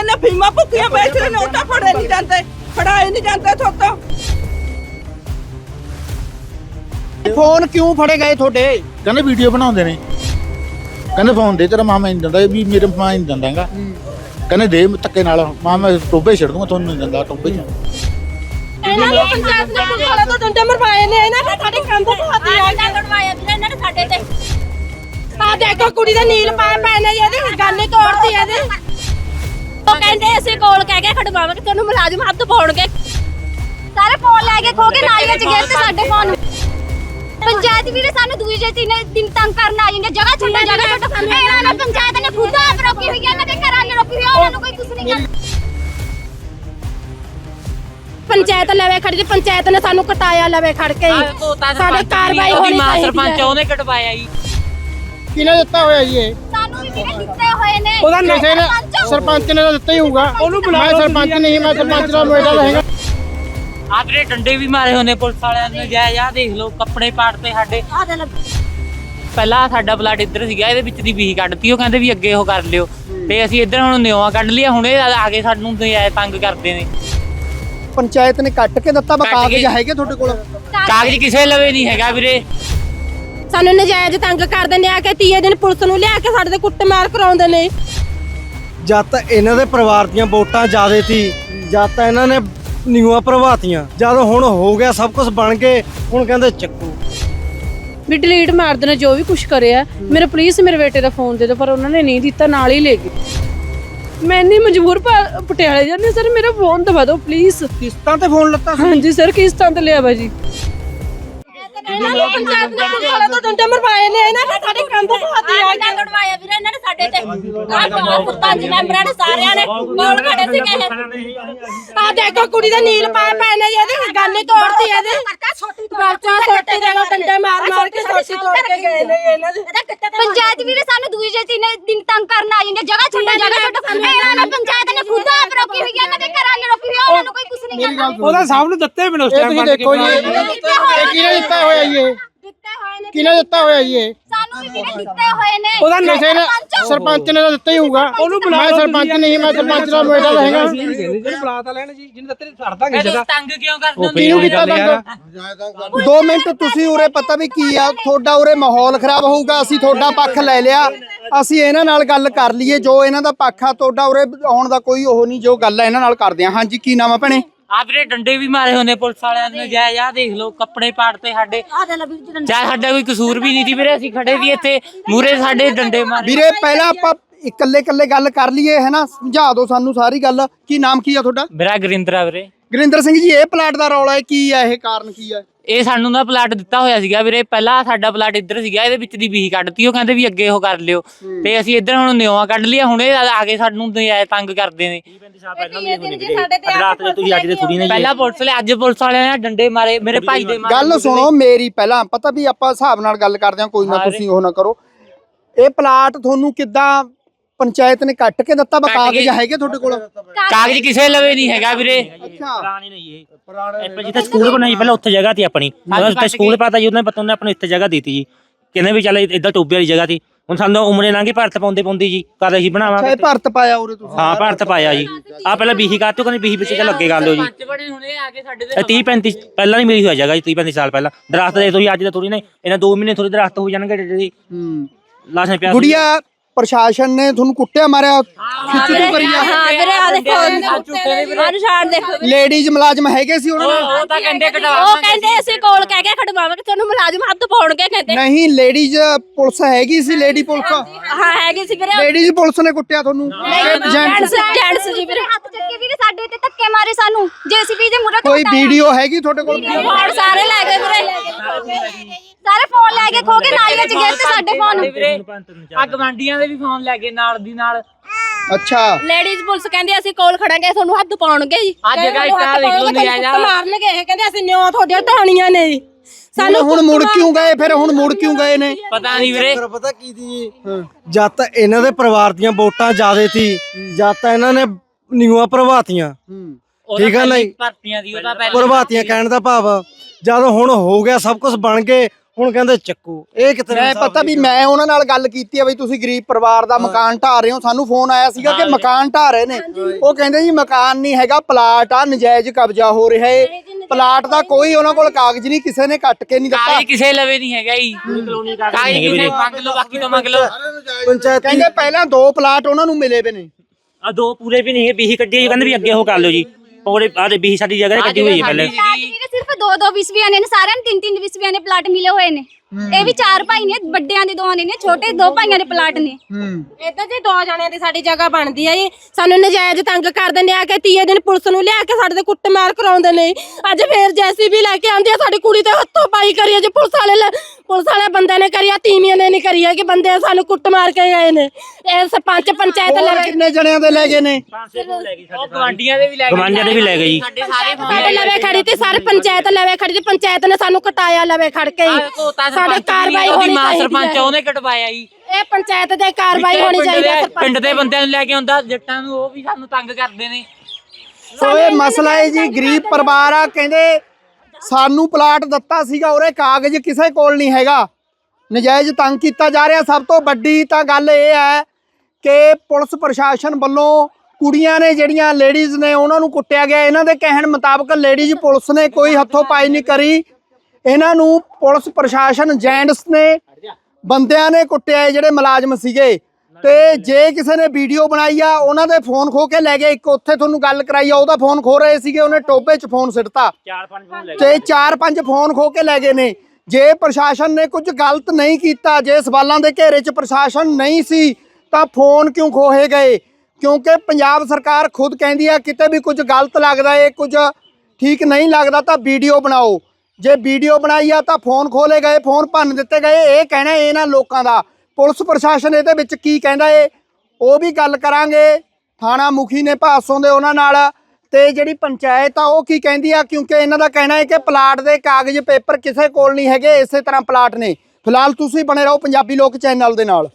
ਇਹਨੇ ਫੀਮਾ ਭੁੱਖੀਆਂ ਰਹੇ ਨੇ ਉਹ ਤਾਂ ਫੜੇ ਨਹੀਂ ਜਾਂਦੇ ਫੜਾਏ ਨਹੀਂ ਜਾਂਦੇ ਥੋਤੋਂ। ਫੋਨ ਕਿਉਂ ਫੜੇ ਗਏ ਤੁਹਾਡੇ? ਕਹਿੰਦੇ ਵੀਡੀਓ ਬਣਾਉਂਦੇ ਨੇ। ਕਹਿੰਦੇ ਫੋਨ ਦੇ ਤੇਰਾ ਮਾਮਾ ਨਹੀਂ ਦਿੰਦਾ ਇਹ ਵੀ ਮੇਰੇ ਮਾਂ ਨਹੀਂ ਦਿੰਦਾ ਹੈਗਾ। ਕਹਿੰਦੇ ਦੇ ਧੱਕੇ ਨਾਲ ਮਾਂ ਮੈਂ ਟੋਬੇ ਛੱਡ ਦੂੰਗਾ ਤੁਹਾਨੂੰ ਨਹੀਂ ਦਿੰਦਾ ਟੋਬੇ ਚ। ਇਹਨਾਂ ਨੇ ਪੰਚਾਇਤ ਦੇ ਪੁਲਿਸ ਵਾਲੇ ਤੋਂ ਡੰਡੇ ਮਰਵਾਏ ਨੇ ਇਹਨਾਂ ਨੇ ਸਾਡੇ ਕੰਮ ਤੋਂ ਹੱਥੀ ਆ ਆਹ ਲੜਵਾਇਆ ਵੀਰੇ ਇਹਨਾਂ ਨੇ ਸਾਡੇ ਤੇ। ਆ ਦੇਖੋ ਕੁੜੀ ਦਾ ਨੀਲ ਪਾਏ ਪਏ ਨੇ ਜੀ, ਇਹਦੀ ਗੱਲ ਹੀ ਤੋੜਤੀ ਇਹਦੇ। ਉਹ ਕਹਿੰਦੇ ਅਸੀਂ ਕੋਲ ਕਹਿ ਕੇ ਖੜਵਾਵਾਂਗੇ ਤੈਨੂੰ ਮੁਲਾਜ਼ਮ ਹੱਥ ਪਾਉਣਗੇ ਸਾਰੇ ਫੋਨ ਲੈ ਕੇ ਖੋ ਕੇ ਨਾਲੀਆਂ ਚ ਗਿਰ ਤੇ ਸਾਡੇ ਫੋਨ ਪੰਚਾਇਤ ਵੀਰੇ ਸਾਨੂੰ ਦੂਜੇ ਤਿੰਨ ਦਿਨ ਤੰਗ ਕਰਨ ਆ ਜਾਂਦੇ ਜਗ੍ਹਾ ਛੱਡੋ ਜਗ੍ਹਾ ਛੱਡੋ। ਇਹਨਾਂ ਨੇ ਪੰਚਾਇਤ ਨੇ ਖੁਦ ਆਪ ਰੋਕੀ ਹੋਈ ਹੈ ਇਹਨਾਂ ਦੇ ਘਰਾਂ ਨੇ ਰੋਕੀ ਹੋਈ ਹੈ ਉਹਨਾਂ ਨੂੰ ਕੋਈ ਕੁਝ ਨਹੀਂ ਕਰਦਾ ਪੰਚਾਇਤ ਲਵੇ ਖੜੀ ਤੇ ਪੰਚਾਇਤ ਨੇ ਸਾਨੂੰ ਕਟਾਇਆ ਲਵੇ ਖੜ ਕੇ ਹੀ। ਸਾਡੇ ਕਾਰਵਾਈ ਹੋਣੀ ਚਾਹੀਦੀ ਸਰਪੰਚ ਉਹਨੇ ਕਟਵਾਇਆ ਜੀ। ਕਿਹਨੇ ਦਿੱਤਾ ਹੋਇਆ ਜੀ ਇਹ? ਸਾਨੂੰ ਵੀ ਵੀਰੇ ਦਿੱਤੇ ਹੋਏ ਨੇ। ਉਹਦਾ ਕਿਸੇ ਨੇ ਸਰਪੰਚ ਨੇ ਤਾਂ ਦਿੱਤਾ ਹੀ ਹੋਊਗਾ। ਮੈਂ ਸਰਪੰਚ ਨਹੀਂ ਮੈਂ ਸਰਪੰਚ ਦਾ ਨੋਇਡਾ ਰਹੇਗਾ ਆਦਰੇ ਡੰਡੇ ਵੀ ਮਾਰੇ ਹੋਣੇ ਪੁਲਿਸ ਵਾਲਿਆਂ ਨੇ। ਜਾ ਜਾ ਦੇਖ ਲਓ ਕੱਪੜੇ ਪਾੜਤੇ ਸਾਡੇ। ਆਹ ਦੇ ਲੈ ਪਹਿਲਾਂ ਸਾਡਾ ਬਲੱਡ ਇੱਧਰ ਸੀਗਾ ਇਹਦੇ ਵਿੱਚ ਦੀ ਬੀਹ ਕੱਢਤੀ। ਉਹ ਕਹਿੰਦੇ ਵੀ ਅੱਗੇ ਉਹ ਕਰ ਲਿਓ। ਤੇ ਅਸੀਂ ਇੱਧਰ ਹੁਣ ਨਿਉਆ ਕੱਢ ਲਿਆ ਹੁਣ ਇਹ ਆ ਕੇ ਸਾਨੂੰ ਨਜਾਇਜ਼ ਤੰਗ ਕਰਦੇ ਨੇ। ਪੰਚਾਇਤ ਨੇ ਕੱਟ ਕੇ ਦਿੱਤਾ ਕੱਟ ਕੇ। ਕਾਗਜ਼ ਹੈਗੇ ਤੁਹਾਡੇ ਕੋਲ? ਕਾਗਜ਼ ਕਿਸੇ ਲਵੇ ਨਹੀਂ ਹੈਗਾ ਵੀਰੇ। ਸਾਨੂੰ ਨਜਾਇਜ਼ ਤੰਗ ਕਰਦੇ ਨੇ ਆ ਕੇ ਤੀਏ ਦਿਨ ਪੁਲਿਸ ਨੂੰ ਲਿਆ ਕੇ ਸਾਡੇ ਤੇ ਕੁੱਟਮਾਰ ਕਰਾਉਂਦੇ ਨੇ। ਜਦ ਤਾਂ ਇਹਨਾਂ ਦੇ ਪਰਿਵਾਰ ਦੀਆਂ ਵੋਟਾਂ ਜ਼ਿਆਦੇ ਸੀ ਜਦ ਤਾਂ ਇਹਨਾਂ ਨੇ ਨਿਊਆਂ ਪ੍ਰਭਾਤੀਆਂ ਜਦ ਹੁਣ ਹੋ ਗਿਆ ਸਭ ਕੁਝ ਬਣ ਕੇ ਹੁਣ ਕਹਿੰਦੇ ਚੱਕੂ। ਵੀ ਡਿਲੀਟ ਮਾਰ ਦੇਣਾ ਜੋ ਵੀ ਕੁਝ ਕਰਿਆ ਮੇਰੇ ਪਲੀਜ਼ ਮੇਰੇ ਬੇਟੇ ਦਾ ਫੋਨ ਦੇ ਦਿਓ ਪਰ ਉਹਨਾਂ ਨੇ ਨਹੀਂ ਦਿੱਤਾ ਨਾਲ ਹੀ ਲੈ ਗਏ। ਮੈਂ ਨਹੀਂ ਮਜਬੂਰ ਪਟਿਆਲੇ ਜਾਂਦੇ ਸਰ ਮੇਰਾ ਫੋਨ ਦਵਾ ਦਿਓ ਪਲੀਜ਼ ਕਿਸ਼ਤਾਂ ਤੇ ਫੋਨ ਲੱਤਾ ਹਾਂਜੀ ਸਰ ਕਿਸ਼ਤਾਂ ਤੇ ਲਿਆ ਵਾ ਜੀ। ਇਹਨਾਂ ਨੇ ਪੰਚਾਇਤ ਪੁਲਿਸ ਵਾਲੇ ਤੋਂ ਡੰਡੇ ਮਰਵਾਏ ਨੇ ਇਹਨਾਂ ਨੇ ਸਾਡੇ ਕੰਮ ਤੋਂ ਹੱਥੀ ਆ ਆਹ ਲੜਵਾਇਆ ਵੀਰੇ ਇਹਨਾਂ ਨੇ ਸਾਡੇ ਤੇ। ਆਹ ਪੰਜ ਮੈਂਬਰਾਂ ਨੇ ਸਾਰਿਆਂ ਨੇ ਕੋਲ ਖੜੇ ਸੀ ਕਹੇ ਆ ਦੇਖੋ ਕੁੜੀ ਦਾ ਨੀਲ ਪਾਏ ਪਏ ਨੇ ਜੀ, ਇਹਦੀ ਗੱਲ ਹੀ ਤੋੜਤੀ ਇਹਦੇ। ਪਰਚਾ ਛੋਟੀ ਪਰਚਾ ਛੋਟੀ ਦੇ ਨਾਲ ਡੰਡੇ ਮਾਰ ਮਾਰ ਕੇ ਸੋਟੀ ਤੋੜ ਕੇ ਗਏ ਨੇ ਇਹਨਾਂ ਦੇ। ਪੰਚਾਇਤ ਵੀਰੇ ਸਾਨੂੰ ਦੂਜੇ ਤਿੰਨ ਦਿਨ ਤੰਗ ਕਰਨ ਆ ਜਾਂਦੇ ਜਗ੍ਹਾ ਛੱਡੋ ਜਗ੍ਹਾ ਛੱਡੋ। ਇਹਨਾਂ ਨੇ ਪੰਚਾਇਤ ਨੇ ਰੋਕੀ ਹੋਈ ਹੈ ਇਹਨਾਂ ਦੇ ਘਰਾਂ ਨੇ ਰੋਕੀ ਹੋਈ ਹੈ ਉਹਨਾਂ ਨੂੰ ਕੋਈ ਕੁਝ ਨਹੀਂ ਕਰਦਾ ਉਹਦਾ ਨੂੰ ਦਿੱਤੇ ਮੈਨੂੰ ਉਸ ਇਹ ਤੁਸੀਂ ਦੇਖੋ ਜੀ। ਇਹ ਕਿਹਨੇ ਦਿੱਤਾ ਹੋਇਆ ਜੀ? ਇਹ ਹੋਏ ਨੇ ਕਿਹਨੇ ਦਿੱਤਾ ਹੋਇਆ ਜੀ ਇਹ? ਸਾਨੂੰ ਵੀ ਵੀਰੇ ਦਿੱਤੇ ਹੋਏ ਨੇ। ਉਹਦਾ ਕਿਸੇ ਨੇ ਸਰਪੰਚ ਨੇ ਤਾਂ ਦਿੱਤਾ ਹੀ ਹੋਊਗਾ। ਮੈਂ ਸਰਪੰਚ ਨਹੀਂ ਮੈਂ ਸਰਪੰਚ ਦਾ ਨੋਇਡਾ ਰਹੇਗਾ ਕਹਿੰਦੇ ਤੰਗ ਕਿਉਂ ਕਰਦੇ ਹੋ? ਕਿਹਨੂੰ ਕੀਤਾ ਤੰਗ? 2 ਮਿੰਟ ਤੁਸੀਂ ਉਰੇ ਪਤਾ ਵੀ ਕੀ ਆ ਤੁਹਾਡਾ ਉਰੇ ਮਾਹੌਲ ਖਰਾਬ ਹੋਊਗਾ ਅਸੀਂ ਤੁਹਾਡਾ ਪੱਖ ਲੈ ਲਿਆ। ਅਸੀਂ ਇਹਨਾਂ ਨਾਲ ਗੱਲ ਕਰ ਲਈਏ ਜੋ ਇਹਨਾਂ ਦਾ ਪੱਖ ਆ ਤੁਹਾਡਾ ਉਰੇ ਆਉਣ ਦਾ ਕੋਈ ਉਹ ਨਹੀਂ ਜੋ ਗੱਲ ਆ ਇਹਨਾਂ ਨਾਲ ਕਰਦੇ ਆ। ਹਾਂਜੀ ਕੀ ਨਾਮ ਆ ਭੈਣੇ? ਆਦਰੇ ਡੰਡੇ ਵੀ ਮਾਰੇ ਹੋਣੇ ਪੁਲਿਸ ਵਾਲਿਆਂ ਨੇ ਜਾ ਜਾ ਦੇਖ ਲਓ ਕੱਪੜੇ ਸਾਡੇ। ਦੇ ਲੈ ਵੀਰ ਜੀ ਚਾਹ ਸਾਡਾ ਕੋਈ ਕਸੂਰ ਵੀ ਨਹੀਂ ਸੀ ਵੀਰੇ ਅਸੀਂ ਖੜੇ ਸੀ ਇੱਥੇ ਮੂਰੇ ਸਾਡੇ ਡੰਡੇ ਮਾਰੇ। ਵੀਰੇ ਪਹਿਲਾਂ ਆਪਾਂ ਇਕੱਲੇ ਇਕੱਲੇ ਗੱਲ ਕਰ ਲਈਏ ਹੈ ਨਾ? ਸਮਝਾ ਦਿਓ ਸਾਨੂੰ ਸਾਰੀ ਗੱਲ। ਕੀ ਨਾਮ ਕੀ ਆ ਤੁਹਾਡਾ? ਮੇਰਾ ਗੁਰਿੰਦਰਾ ਵੀਰੇ। ਗੁਰਿੰਦਰ ਸਿੰਘ ਜੀ ਇਹ ਪਲਾਟ ਦਾ ਰੌਲਾ ਹੈ ਕੀ ਆ? ਇਹ ਕਾਰਨ ਕੀ ਆ? ਇਹ ਸਾਨੂੰ ਨਾ ਪਲਾਟ ਦਿੱਤਾ ਹੋਇਆ ਸੀਗਾ ਵੀਰੇ। ਪਹਿਲਾਂ ਸਾਡਾ ਪਲਾਟ ਇੱਧਰ ਸੀਗਾ ਇਹਦੇ ਵਿੱਚ ਦੀ ਬੀਹ ਕੱਢਤੀ। ਉਹ ਕਹਿੰਦੇ ਵੀ ਅੱਗੇ ਉਹ ਕਰ ਲਿਓ। ਤੇ ਅਸੀਂ ਇੱਧਰ ਹੁਣ ਨਿਉਆ ਕੱਢ ਲਿਆ ਹੁਣ ਇਹ ਆ ਕੇ ਸਾਨੂੰ ਨਜਾਇਜ਼ ਤੰਗ ਕਰਦੇ ਨੇ। ਪਹਿਲਾਂ ਪੁਲਿਸ ਵਾਲੇ ਅੱਜ ਪੁਲਿਸ ਵਾਲਿਆਂ ਨੇ ਡੰਡੇ ਮਾਰੇ ਮੇਰੇ ਭਾਈ ਦੇ ਮਾਰੇ। ਗੱਲ ਸੁਣੋ ਮੇਰੀ ਪਹਿਲਾਂ ਪਤਾ ਵੀ ਆਪਾਂ ਹਿਸਾਬ ਨਾਲ ਗੱਲ ਕਰਦੇ ਹਾਂ ਕੋਈ ਨਾ ਤੁਸੀਂ ਉਹ ਨਾ ਕਰੋ। ਇਹ ਪਲਾਟ ਤੁਹਾਨੂੰ ਕਿੱਦਾਂ ਪੰਚਾਇਤ ਨੇ ਕੱਟ ਕੇ ਦਿੱਤਾ ਵਾ ਕੱਟ ਕਾਗਜ਼ ਕੇ। ਹੈਗੇ ਤੁਹਾਡੇ ਕੋਲ? ਕਾਗਜ਼ ਕਿਸੇ ਲਵੇ ਨਹੀਂ ਹੈਗਾ ਵੀਰੇ। ਅੱਛਾ। ਪੁਰਾਣੀ ਨਹੀਂ ਇਹ। ਇਹ ਜਿੱਥੇ ਸਕੂਲ ਬਣਾਈ ਪਹਿਲਾਂ ਉੱਥੇ ਜਗ੍ਹਾ ਤੀ ਆਪਣੀ। ਉਹਨਾਂ ਉੱਤੇ ਸਕੂਲ ਪਾਤਾ ਜੀ ਉਹਨੇ ਪਤਾ ਉਹਨੇ ਆਪਣੇ ਇੱਥੇ ਜਗ੍ਹਾ ਦਿੱਤੀ ਜੀ। ਕਹਿੰਦੇ ਵੀ ਚੱਲ ਇੱਦਾਂ ਟੋਬੇ ਵਾਲੀ ਜਗ੍ਹਾ ਤੀ ਹੁਣ ਸਾਨੂੰ ਉਮਰੇ ਲੰਘੀ ਭਾਰਤ ਪਾਉਂਦੇ ਪਾਉਂਦੇ ਜੀ ਕਦ ਅਸੀਂ ਬਣਾਵਾਂਗੇ ਭਰਤ ਪਾਇਆ ਉਰੇ ਤੁਸੀਂ? ਹਾਂ ਭਾਰਤ ਪਾਇਆ ਜੀ। ਆ ਪਹਿਲਾਂ ਬੀਹੀ ਕਾਤੋਂ ਕਹਿੰਦੇ ਬੀਹੀ ਵਿੱਚ ਚੱਲ ਅੱਗੇ ਕਰ ਲਿਓ ਜੀ। ਪੰਜ ਬੜੇ ਹੁਣੇ ਆ ਕੇ ਸਾਡੇ ਇਹ 30 35 ਪਹਿਲਾਂ ਨਹੀਂ ਮਿਲੀ ਹੋਈ ਜਗ੍ਹਾ ਜੀ 30 35 ਸਾਲ ਪਹਿਲਾਂ। ਦਰਖਤ ਦੇ ਤੁਸੀਂ ਅੱਜ ਤਾਂ ਥੋੜੀ ਨਹੀਂ। ਇਹਨਾਂ 2 ਮਹੀਨੇ ਥੋੜੀ ਦਰਖਤ ਹੋ ਜਾਣਗੇ ਜੀ। ਹੂੰ। ਲਾਸ਼ਾਂ ਪਿਆ ਗੁੜੀਆ ਪ੍ਰਸ਼ਾਸਨ ਨੇ ਤੁਹਾਨੂੰ ਕੁੱਟਿਆ ਮਾਰਿਆ ਖਿੱਚੂ ਕਰੀ ਆ। ਹਾਂ ਵੀਰੇ ਆ ਦੇਖੋ ਆ ਨਿਸ਼ਾਨ ਦੇਖੋ ਲੇਡੀਜ਼ ਮੁਲਾਜ਼ਮ ਹੈਗੇ ਸੀ ਉਹਨਾਂ ਨਾਲ? ਉਹ ਤਾਂ ਕਹਿੰਦੇ ਉਹ ਕਟਵਾ ਕਹਿੰਦੇ ਅਸੀਂ ਕੋਲ ਕਹਿ ਕੇ ਖੜਵਾਵਾਂਗੇ ਤੁਹਾਨੂੰ ਮੁਲਾਜ਼ਮ ਹੱਥ ਪਾਉਣਗੇ ਕਹਿੰਦੇ। ਨਹੀਂ ਲੇਡੀਜ਼ ਪੁਲਿਸ ਹੈਗੀ ਸੀ ਲੇਡੀ ਪੁਲਿਸ ਹਾਂ ਹੈਗੀ ਸੀ ਵੀਰੇ। ਲੇਡੀਜ਼ ਪੁਲਿਸ ਨੇ ਕੁੱਟਿਆ ਤੁਹਾਨੂੰ। ਜੈਂਟਸ ਜੈਂਟਸ ਜੀ ਵੀਰੇ। ਹੱਥ ਚੱਕੇ ਵੀਰੇ ਸਾਡੇ ਤੇ ਧੱਕੇ ਮਾਰੇ ਸਾਨੂੰ। ਜੇਸੀਬੀ ਦੇ ਮੂਰੇ ਕੋਈ ਵੀਡੀਓ ਹੈਗੀ ਤੁਹਾਡੇ ਕੋਲ? ਫੋਨ ਸਾਰੇ ਲੈ ਗਏ ਵੀਰੇ। ਸਾਰੇ ਫੋਨ ਲੈ ਕੇ ਖੋ ਕੇ ਨਾਲੀਆਂ ਚ ਗਿਰ ਤੇ ਸਾਡੇ ਫੋਨ ਆ ਗਵਾਂਡੀਆਂ ਦੇ ਵੀ ਫੋਨ ਲੈ ਗਏ ਨਾਲ ਦੀ ਨਾਲ। ਅੱਛਾ। ਲੇਡੀਜ਼ ਪੁਲਿਸ ਕਹਿੰਦੇ ਅਸੀਂ ਕੋਲ ਖੜਾਂਗੇ ਤੁਹਾਨੂੰ ਹੱਥ ਪਾਉਣਗੇ ਜੀ। ਆ ਜਗ੍ਹਾ ਇੱਟਾਂ ਦੇਖ ਲਓ ਨਹੀਂ ਆ ਜਾ ਮਾਰਨਗੇ ਇਹ ਕਹਿੰਦੇ ਅਸੀਂ ਨਿਉ ਤੁਹਾਡੀਆਂ ਢਾਣੀਆਂ ਨੇ ਜੀ। ਸਾਨੂੰ ਹੁਣ ਮੁੜ ਕਿਉਂ ਗਏ? ਫਿਰ ਹੁਣ ਮੁੜ ਕਿਉਂ ਗਏ ਨੇ? ਪਤਾ ਨਹੀਂ ਵੀਰੇ। ਪਤਾ ਕੀ ਦੀ ਜਦ ਤਾਂ ਇਹਨਾਂ ਦੇ ਪਰਿਵਾਰ ਦੀਆਂ ਵੋਟਾਂ ਜ਼ਿਆਦੇ ਸੀ ਜਦ ਤਾਂ ਇਹਨਾਂ ਨੇ ਨਿਊਆਂ ਪ੍ਰਭਾਤੀਆਂ ਠੀਕ ਆ ਤਾਂ ਨਹੀਂ? ਭਰਤੀਆਂ ਦੀ ਉਹ ਤਾਂ ਪਹਿਲਾਂ ਪ੍ਰਭਾਤੀਆਂ ਕਹਿਣ ਦਾ ਭਾਵ ਜਦ ਹੁਣ ਹੋ ਗਿਆ ਸਭ ਕੁਝ ਬਣ ਕੇ ਹੁਣ ਕਹਿੰਦੇ ਚੱਕੂ ਇਹ ਕਿਤੇ ਮੈਂ ਪਤਾ ਵੀ ਮੈਂ ਉਹਨਾਂ ਨਾਲ ਗੱਲ ਕੀਤੀ ਆ ਬਈ ਤੁਸੀਂ ਗਰੀਬ ਪਰਿਵਾਰ ਦਾ ਮਕਾਨ ਢਾ ਰਹੇ ਹੋ ਸਾਨੂੰ ਫੋਨ ਆਇਆ ਸੀਗਾ ਕਿ ਮਕਾਨ ਢਾ ਰਹੇ ਨੇ। ਉਹ ਕਹਿੰਦੇ ਜੀ ਮਕਾਨ ਨਹੀਂ ਹੈਗਾ ਪਲਾਟ ਆ ਨਜਾਇਜ਼ ਕਬਜ਼ਾ ਹੋ ਰਿਹਾ ਏ। ਪਲਾਟ ਦਾ ਕੋਈ ਉਹਨਾਂ ਕੋਲ ਕਾਗਜ਼ ਨਹੀਂ ਕਿਸੇ ਨੇ ਕੱਟ ਕੇ ਨਹੀਂ ਦਿੱਤਾ। ਕਾਗਜ਼ ਕਿਸੇ ਲਵੇ ਨਹੀਂ ਹੈਗਾ ਜੀ। ਕਾਗਜ਼ ਕਿਸੇ ਮੰਗ ਲਓ ਬਾਕੀ ਤੋਂ ਮੰਗ ਲਓ ਪੰਚਾਇਤੀ ਕਹਿੰਦੇ ਪਹਿਲਾਂ ਦੋ ਪਲਾਟ ਉਹਨਾਂ ਨੂੰ ਮਿਲੇ ਵੇ ਨੇ। ਆ ਦੋ ਪੂਰੇ ਵੀ ਨਹੀਂ ਹੈ ਬੀਹੀ ਕੱਢੀ ਜੀ, ਕਹਿੰਦੇ ਵੀ ਅੱਗੇ ਉਹ ਕਰ ਲਓ ਜੀ। ਪੂਰੇ ਆ ਦੇ ਬੀਹੀ ਸਾਡੀ ਜਗ੍ਹਾ ਤੇ ਕੱਢੀ ਹੋਈ ਹੈ ਪਹਿਲੇ। ਦੋ ਦੋ ਵਿਸਵੀਆਂ ਨੇ ਸਾਰਿਆਂ ਨੂੰ ਤਿੰਨ ਤਿੰਨ ਵਿਸਵੀਆਂ ਨੇ ਪਲਾਟ ਮਿਲੇ ਹੋਏ ਨੇ। ਇਹ ਵੀ ਚਾਰ ਭਾਈ ਨੇ ਵੱਡਿਆਂ ਦੇ ਦੋ ਨੇ ਨੇ ਛੋਟੇ ਦੋ ਭਾਈਆਂ ਦੇ ਪਲਾਟ ਨੇ। ਇਦਾਂ ਜੇ ਦੋ ਜਣਿਆਂ ਦੀ ਸਾਡੀ ਜਗ੍ਹਾ ਬਣਦੀ ਆ ਜੀ। ਸਾਨੂੰ ਨਜਾਇਜ਼ ਤੰਗ ਕਰ ਦਿੰਦੇ ਆ ਕਿ ਤੀਏ ਦਿਨ ਪੁਲਿਸ ਨੂੰ ਲਿਆ ਕੇ ਸਾਡੇ ਤੇ ਕੁੱਟਮਾਰ ਕਰਾਉਂਦੇ ਨੇ। ਅੱਜ ਫੇਰ ਜੈਸੀਬੀ ਲੈ ਕੇ ਆਉਂਦੇ ਆ ਸਾਡੀ ਕੁੜੀ ਤੇ ਹੱਥੋਂ ਪਾਈ ਕਰੀ ਆ ਜੀ ਪੁਲਿਸ ਵਾਲੇ ਪੁਲਿਸ ਵਾਲੇ ਬੰਦੇ ਨੇ ਕਰੀ ਆ ਤੀਵੀਆਂ ਨੇ ਨਹੀਂ ਕਰੀ ਆ ਕਿ ਬੰਦੇ ਸਾਨੂੰ ਕੁੱਟਮਾਰ ਕੇ ਗਏ ਨੇ। ਇਹ ਸਰਪੰਚ ਪੰਚਾਇਤ ਲੈ ਕਿੰਨੇ ਜਣਿਆਂ ਦੇ ਲੈ ਗਏ ਨੇ? ਉਹ ਗਵਾਂਡੀਆਂ ਦੇ ਵੀ ਲੈ ਗਏ। ਗਵਾਂਢੀਆਂ ਦੇ ਵੀ ਲੈ ਗਏ ਜੀ। ਸਾਡੇ ਲਵੇ ਖੜੀ ਤੇ ਸਾਰੇ ਪੰਚਾਇਤ ਲਵੇ ਖੜੀ ਤੇ ਪੰਚਾਇਤ ਨੇ ਸਾਨੂੰ ਕਟਾਇਆ ਲਵੇ ਖੜ ਕੇ ਹੀ। ਸਾਡੇ ਕਾਰਵਾਈ ਹੋਣੀ ਮਾਂ ਚਾਹੀਦੀ ਸਰਪੰਚ ਹੈ। ਉਹਨੇ ਕਟਵਾਇਆ ਜੀ। ਇਹ ਪੰਚਾਇਤ ਦੇ ਕਾਰਵਾਈ ਹੋਣੀ ਚਾਹੀਦੀ ਹੈ ਸਰਪੰਚ ਪਿੰਡ ਦੇ ਬੰਦਿਆਂ ਨੂੰ ਲੈ ਕੇ ਆਉਂਦਾ ਜੱਟਾਂ ਨੂੰ ਉਹ ਵੀ ਸਾਨੂੰ ਤੰਗ ਕਰਦੇ ਨੇ। ਸੋ ਇਹ ਮਸਲਾ ਹੈ ਜੀ ਗਰੀਬ ਪਰਿਵਾਰ ਆ ਕਹਿੰਦੇ ਸਾਨੂੰ ਪਲਾਟ ਦਿੱਤਾ ਸੀਗਾ ਉਹਰੇ ਕਾਗਜ਼ ਕਿਸੇ ਕੋਲ ਨਹੀਂ ਹੈਗਾ। ਨਜਾਇਜ਼ ਤੰਗ ਕੀਤਾ ਜਾ ਰਿਹਾ ਸਭ ਤੋਂ ਵੱਡੀ ਤਾਂ ਗੱਲ ਇਹ ਹੈ ਕਿ ਪੁਲਿਸ ਪ੍ਰਸ਼ਾਸਨ ਵੱਲੋਂ ਕੁੜੀਆਂ ਨੇ ਜਿਹੜੀਆਂ ਲੇਡੀਜ਼ ਨੇ ਉਹਨਾਂ ਨੂੰ ਕੁੱਟਿਆ ਗਿਆ। ਇਹਨਾਂ ਦੇ ਕਹਿਣ ਮੁਤਾਬਕ ਲੇਡੀਜ਼ ਪੁਲਿਸ ਨੇ ਕੋਈ ਹੱਥੋਂ ਪਾਈ ਨਹੀਂ ਕਰੀ। ਇਹਨਾਂ ਨੂੰ ਪੁਲਿਸ ਪ੍ਰਸ਼ਾਸਨ ਜੈਂਟਸ ਨੇ ਬੰਦਿਆਂ ਨੇ ਕੁੱਟਿਆ ਜਿਹੜੇ ਮੁਲਾਜ਼ਮ ਸੀਗੇ। ਤੇ ਜੇ ਕਿਸੇ ਨੇ ਵੀਡੀਓ ਬਣਾਈ ਆ ਉਹਨਾਂ ਦੇ ਫੋਨ ਖੋ ਕੇ ਲੈ ਗਏ। ਇੱਕ ਉੱਥੇ ਤੁਹਾਨੂੰ ਗੱਲ ਕਰਾਈ ਆ ਉਹਦਾ ਫੋਨ ਖੋ ਰਹੇ ਸੀਗੇ ਉਹਨੇ ਟੋਬੇ 'ਚ ਫੋਨ ਸਿੱਟਤਾ। ਤੇ ਚਾਰ ਪੰਜ ਫੋਨ ਖੋ ਕੇ ਲੈ ਗਏ ਨੇ। ਜੇ ਪ੍ਰਸ਼ਾਸਨ ਨੇ ਕੁਝ ਗਲਤ ਨਹੀਂ ਕੀਤਾ ਜੇ ਸਵਾਲਾਂ ਦੇ ਘੇਰੇ 'ਚ ਪ੍ਰਸ਼ਾਸਨ ਨਹੀਂ ਸੀ ਤਾਂ ਫੋਨ ਕਿਉਂ ਖੋਹੇ ਗਏ? ਕਿਉਂਕਿ ਪੰਜਾਬ ਸਰਕਾਰ ਖੁਦ ਕਹਿੰਦੀ ਆ ਕਿਤੇ ਵੀ ਕੁਝ ਗਲਤ ਲੱਗਦਾ ਏ ਕੁਝ ਠੀਕ ਨਹੀਂ ਲੱਗਦਾ ਤਾਂ ਵੀਡੀਓ ਬਣਾਓ। ਜੇ ਵੀਡੀਓ ਬਣਾਈ ਆ ਤਾਂ ਫੋਨ ਖੋਲੇ ਗਏ ਫੋਨ ਭੰਨ ਦਿੱਤੇ ਗਏ। ਇਹ ਕਹਿਣਾ ਇਹਨਾਂ ਲੋਕਾਂ ਦਾ। ਪੁਲਿਸ ਪ੍ਰਸ਼ਾਸਨ ਇਹਦੇ ਵਿੱਚ ਕੀ ਕਹਿੰਦਾ ਏ? ਉਹ ਵੀ ਗੱਲ ਕਰਾਂਗੇ। ਥਾਣਾ ਮੁਖੀ ਨੇ ਭਾਸੋਂ ਦੇ ਉਹਨਾਂ ਨਾਲ। ਤੇ ਜਿਹੜੀ ਪੰਚਾਇਤ ਆ ਉਹ ਕੀ ਕਹਿੰਦੀ ਆ? ਕਿਉਂਕਿ ਇਹਨਾਂ ਦਾ ਕਹਿਣਾ ਹੈ ਕਿ ਪਲਾਟ ਦੇ ਕਾਗਜ਼ ਪੇਪਰ ਕਿਸੇ ਕੋਲ ਨਹੀਂ ਹੈਗੇ ਇਸੇ ਤਰ੍ਹਾਂ ਪਲਾਟ ਨੇ। ਫਿਲਹਾਲ ਤੁਸੀਂ ਬਣੇ ਰਹੋ ਪੰਜਾਬੀ ਲੋਕ ਚੈਨਲ ਦੇ ਨਾਲ।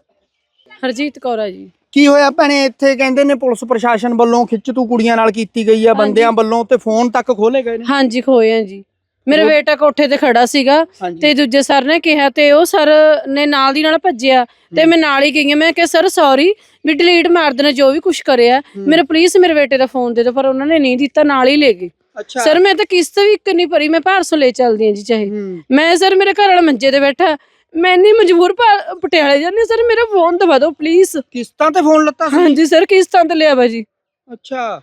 ਹਰਜੀਤ ਕੌਰ ਆ ਜੀ। ਕੀ ਹੋਇਆ ਭੈਣੇ? ਇੱਥੇ ਕਹਿੰਦੇ ਨੇ ਪੁਲਿਸ ਪ੍ਰਸ਼ਾਸਨ ਵੱਲੋਂ ਖਿੱਚ ਤੂ ਕੁੜੀਆਂ ਨਾਲ ਕੀਤੀ ਗਈ ਆ ਬੰਦਿਆਂ ਵੱਲੋਂ ਤੇ ਫੋਨ ਤੱਕ ਖੋਲੇ ਗਏ ਨੇ? ਹਾਂਜੀ ਖੋਏ ਆ ਜੀ। ਮੇਰਾ ਬੇਟਾ ਕੋਠੇ ਤੇ ਖੜਾ ਸੀਗਾ। ਤੇ ਦੂਜੇ ਸਰ ਨੇ ਕਿਹਾ ਤੇ ਉਹ ਸਰ ਨੇ ਨਾਲ ਦੀ ਨਾਲ ਭੱਜਿਆ ਤੇ ਮੈਂ ਨਾਲ ਹੀ ਗਈ। ਮੈਂ ਕਿਹਾ ਸਰ ਸੌਰੀ ਵੀ ਡਿਲੀਟ ਮਾਰ ਦੇਣਾ ਜੋ ਵੀ ਕੁਝ ਕਰਿਆ ਮੇਰੇ ਪਲੀਜ਼ ਮੇਰੇ ਬੇਟੇ ਦਾ ਫੋਨ ਦੇ ਦਿਓ ਪਰ ਉਹਨਾਂ ਨੇ ਨਹੀਂ ਦਿੱਤਾ ਨਾਲ ਹੀ ਲੈ ਗਏ। ਸਰ ਮੈਂ ਤਾਂ ਕਿਸ਼ਤ ਵੀ ਇੱਕ ਨਹੀਂ ਭਰੀ ਮੈਂ ਭਾਰਸੋਂ ਲੈ ਚੱਲਦੀ ਹਾਂ ਜੀ ਚਾਹੇ। ਮੈਂ ਸਰ ਮੇਰੇ ਘਰ ਵਾਲਾ ਮੰਜੇ ਤੇ ਬੈਠਾ। ਮੈਂ ਨਹੀਂ ਮਜਬੂਰ ਪਟਿਆਲੇ ਜਾਂਦੀ ਸਰ ਮੇਰਾ ਫੋਨ ਦਵਾ ਦਿਓ ਪਲੀਜ਼ ਕਿਸ਼ਤਾਂ ਤੇ ਫੋਨ ਲੱਤਾ ਹਾਂਜੀ ਸਰ ਕਿਸ਼ਤਾਂ ਤੇ ਲਿਆ ਵਾ ਜੀ। ਅੱਛਾ।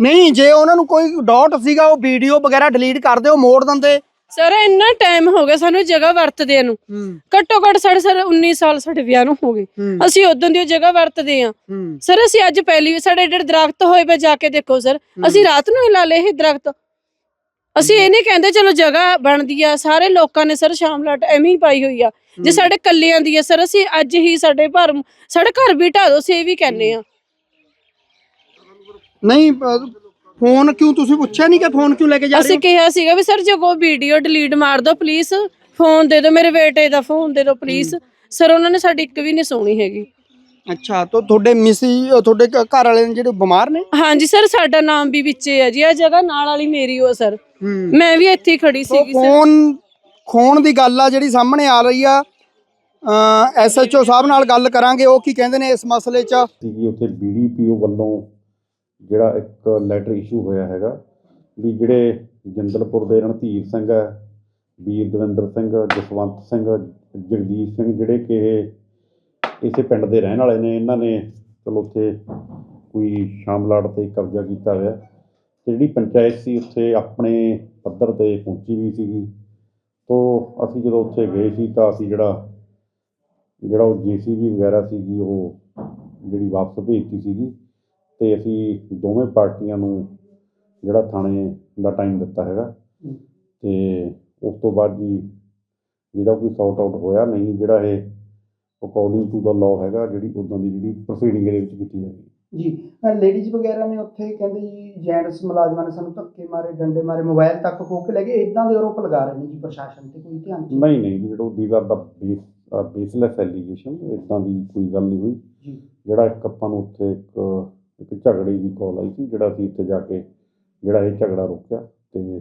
ਨਹੀਂ ਜੇ ਉਹਨਾਂ ਨੂੰ ਕੋਈ ਡਾਊਟ ਸੀਗਾ ਉਹ ਵੀਡੀਓ ਵਗੈਰਾ ਡਿਲੀਟ ਕਰ ਦਿਓ ਮੋੜ ਦਿੰਦੇ। ਸਰ ਇੰਨਾ ਟਾਈਮ ਹੋ ਗਿਆ ਸਾਨੂੰ ਜਗ੍ਹਾ ਵਰਤਦੇ ਨੂੰ। ਘੱਟੋ ਘੱਟ ਸਾਡੇ ਸਰ 19 ਸਾਲ ਸਾਡੇ ਵਿਆਹ ਨੂੰ ਹੋ ਗਏ। ਅਸੀਂ ਉਦੋਂ ਦੀ ਉਹ ਜਗ੍ਹਾ ਵਰਤਦੇ ਆ ਸਰ ਅਸੀਂ ਅੱਜ ਪਹਿਲੀ ਸਾਡੇ ਏਡੇ ਦਰਖਤ ਹੋਏ ਪਏ ਜਾ ਕੇ ਦੇਖੋ ਸਰ। ਅਸੀਂ ਰਾਤ ਨੂੰ ਹੀ ਲਾ ਲਏ ਇਹ ਦਰਖਤ। ਅਸੀਂ ਇਹ ਨਹੀਂ ਕਹਿੰਦੇ ਚਲੋ ਜਗ੍ਹਾ ਬਣਦੀ ਆ। ਸਾਰੇ ਲੋਕਾਂ ਨੇ ਸਰ ਸ਼ਾਮਲਾਟ ਐਵੇਂ ਹੀ ਪਾਈ ਹੋਈ ਆ। ਜੇ ਸਾਡੇ ਕੱਲਿਆਂ ਦੀ ਆ ਸਰ ਅਸੀਂ ਅੱਜ ਹੀ ਸਾਡੇ ਭਰ ਸਾਡਾ ਘਰ ਵੀ ਢਾ ਦੋ ਇਹ ਵੀ ਕਹਿੰਨੇ ਆ ਨਹੀਂ ਫੋਨ ਕਿਉਂ ਤੁਸੀਂ ਪੁੱਛਿਆ ਨਹੀਂ ਕਿ ਫੋਨ ਕਿਉਂ ਲੈ ਕੇ ਜਾ ਰਹੇ ਅਸੀਂ ਕਿਹਾ ਸੀਗਾ ਵੀ ਸਰ ਜੇ ਕੋਈ ਵੀਡੀਓ ਡਿਲੀਟ ਮਾਰ ਦਿਓ ਪਲੀਜ਼ ਫੋਨ ਦੇ ਦਿਓ ਮੇਰੇ ਬੇਟੇ ਦਾ ਫੋਨ ਦੇ ਦਿਓ ਪਲੀਜ਼ ਸਰ ਉਹਨਾਂ ਨੇ ਸਾਡੀ ਇੱਕ ਵੀ ਨਹੀਂ ਸੁਣੀ ਹੈਗੀ। ਹੋ? ਅੱਛਾ ਤਾਂ ਤੁਹਾਡੇ ਮਿਸੀ ਤੁਹਾਡੇ ਘ- ਘਰ ਵਾਲੇ ਨੇ ਜਿਹੜੇ ਬਿਮਾਰ ਨੇ? ਹਾਂਜੀ ਸਰ ਸਾਡਾ ਨਾਮ ਵੀ ਵਿੱਚੇ ਹੈ ਜੀ ਆ ਜਗ੍ਹਾ ਨਾਲ ਵਾਲੀ ਮੇਰੀ ਉਹ ਸਰ। ਹੂੰ। ਮੈਂ ਵੀ ਇੱਥੇ ਹੀ ਖੜੀ ਸੀਗੀ ਸਰ। ਫੋਨ ਖੋਣ ਦੀ ਗੱਲ ਆ ਜਿਹੜੀ ਸਾਹਮਣੇ ਆ ਰਹੀ ਆ ਐਸਐਚਓ ਸਾਹਿਬ ਨਾਲ ਗੱਲ ਕਰਾਂਗੇ ਉਹ ਕੀ ਕਹਿੰਦੇ ਨੇ ਇਸ ਮਸਲੇ 'ਚ? ਸੀਗੀ ਉੱਥੇ ਬੀਡੀਪੀਓ ਵੱਲੋਂ ਜਿਹੜਾ ਇੱਕ ਲੈਟਰ ਇਸ਼ੂ ਹੋਇਆ ਹੈਗਾ, ਵੀ ਜਿਹੜੇ ਜਿੰਦਲਪੁਰ ਦੇ ਰਣਧੀਰ ਸਿੰਘ ਹੈ, ਵੀਰ ਦਵਿੰਦਰ ਸਿੰਘ, ਜਸਵੰਤ ਸਿੰਘ ਜਗਦੀਸ਼ ਸਿੰਘ, ਜਿਹੜੇ ਕਿ ਇਸੇ ਪਿੰਡ ਦੇ ਰਹਿਣ ਵਾਲੇ ਨੇ, ਇਹਨਾਂ ਨੇ ਚਲੋ ਉੱਥੇ ਕੋਈ ਸ਼ਾਮਲਾਟ ਤੇ ਕਬਜ਼ਾ ਕੀਤਾ ਹੋਇਆ। ਤੇ ਜਿਹੜੀ ਪੰਚਾਇਤ ਸੀ, ਉੱਥੇ ਆਪਣੇ ਪੱਧਰ ਤੇ ਪਹੁੰਚੀ ਵੀ ਸੀਗੀ। ਤੋਂ ਅਸੀਂ ਜਦੋਂ ਉੱਥੇ ਗਏ ਸੀ, ਤਾਂ ਅਸੀਂ ਜਿਹੜਾ ਜਿਹੜਾ ਉਹ ਜੀਸੀਬੀ ਵਗੈਰਾ ਸੀਗੀ, ਉਹ ਜਿਹੜੀ ਵਾਪਸ ਭੇਜਤੀ ਸੀਗੀ। ਤੇ ਅਸੀਂ ਦੋਵੇਂ ਪਾਰਟੀਆਂ ਨੂੰ ਜਿਹੜਾ ਥਾਣੇ ਦਾ ਟਾਈਮ ਦਿੱਤਾ ਹੈਗਾ। ਤੇ ਉਸ ਤੋਂ ਬਾਅਦ ਜੀ ਜਿਹਦਾ ਕੋਈ ਸੌਟ ਆਊਟ ਹੋਇਆ ਨਹੀਂ ਜਿਹੜਾ ਇਹ ਅਕੋਰਡਿੰਗ ਟੂ ਦਾ ਲਾਅ ਹੈਗਾ ਜਿਹੜੀ ਉਦਾਂ ਦੀ ਜਿਹੜੀ ਪ੍ਰੋਸੀਡਿੰਗ ਇਹਦੇ ਵਿੱਚ ਕੀਤੀ ਜਾਏਗੀ ਜੀ ਲੇਡੀਜ਼ ਵਗੈਰਾ ਨੇ ਉੱਥੇ ਕਹਿੰਦੇ ਜੀ ਜੈਂਟਸ ਮੁਲਾਜ਼ਮਾਂ ਨੇ ਸਾਨੂੰ ਧੱਕੇ ਮਾਰੇ ਡੰਡੇ ਮਾਰੇ ਮੋਬਾਈਲ ਤੱਕ ਖੋ ਕੇ ਲੈ ਗਏ ਇਦਾਂ ਦੇ ਆਰੋਪ ਲਗਾ ਰਹੇ ਨੇ ਜੀ ਪ੍ਰਸ਼ਾਸਨ ਤੇ ਕੋਈ ਧਿਆਨ ਨਹੀਂ ਨਹੀਂ ਜਿਹੜਾ ਦੀਸ ਆਰ ਦਾ ਬੇਸ ਬੇਸਲੈਸ ਐਲੀਗੇਸ਼ਨ ਇਦਾਂ ਦੀ ਕੋਈ ਗੱਲ ਨਹੀਂ ਹੋਈ। ਜੀ। ਜਿਹੜਾ ਇੱਕ ਆਪਾਂ ਨੂੰ ਉੱਥੇ ਇੱਕ ਇੱਕ ਝਗੜੇ ਦੀ ਕਾਲ ਆਈ ਸੀ, ਜਿਹੜਾ ਅਸੀਂ ਇੱਥੇ ਜਾ ਕੇ, ਜਿਹੜਾ ਇਹ ਝਗੜਾ ਰੋਕਿਆ ਤੇ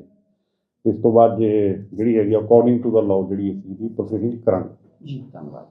ਇਸ ਤੋਂ ਬਾਅਦ ਜੇ ਜਿਹੜੀ ਹੈਗੀ ਅਕੋਰਡਿੰਗ ਟੂ ਦਾ ਲਾਅ ਜਿਹੜੀ ਅਸੀਂ ਦੀ ਪ੍ਰੋਸੀਡਿੰਗ ਕਰਾਂਗੇ। ਜੀ, ਧੰਨਵਾਦ